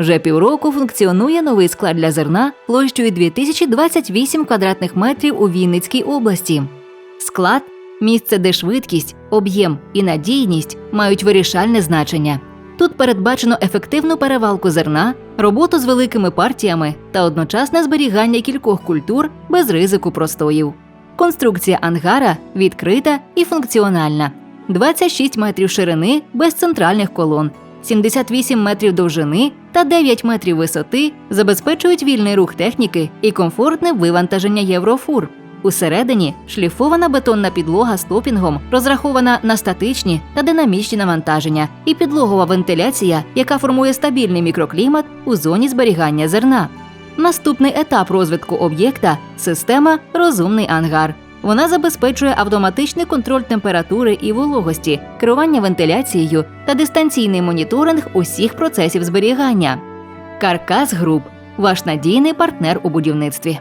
Вже півроку функціонує новий склад для зерна площею 2028 квадратних метрів у Вінницькій області. Склад місце, де швидкість, об'єм і надійність мають вирішальне значення. Тут передбачено ефективну перевалку зерна, роботу з великими партіями та одночасне зберігання кількох культур без ризику простоїв. Конструкція ангара відкрита і функціональна. 26 метрів ширини без центральних колон, 78 метрів довжини та 9 метрів висоти забезпечують вільний рух техніки і комфортне вивантаження єврофур. Усередині шліфована бетонна підлога з топінгом, розрахована на статичні та динамічні навантаження, і підлогова вентиляція, яка формує стабільний мікроклімат у зоні зберігання зерна. Наступний етап розвитку об'єкта система Розумний ангар. Вона забезпечує автоматичний контроль температури і вологості, керування вентиляцією та дистанційний моніторинг усіх процесів зберігання. Каркас Груп ваш надійний партнер у будівництві.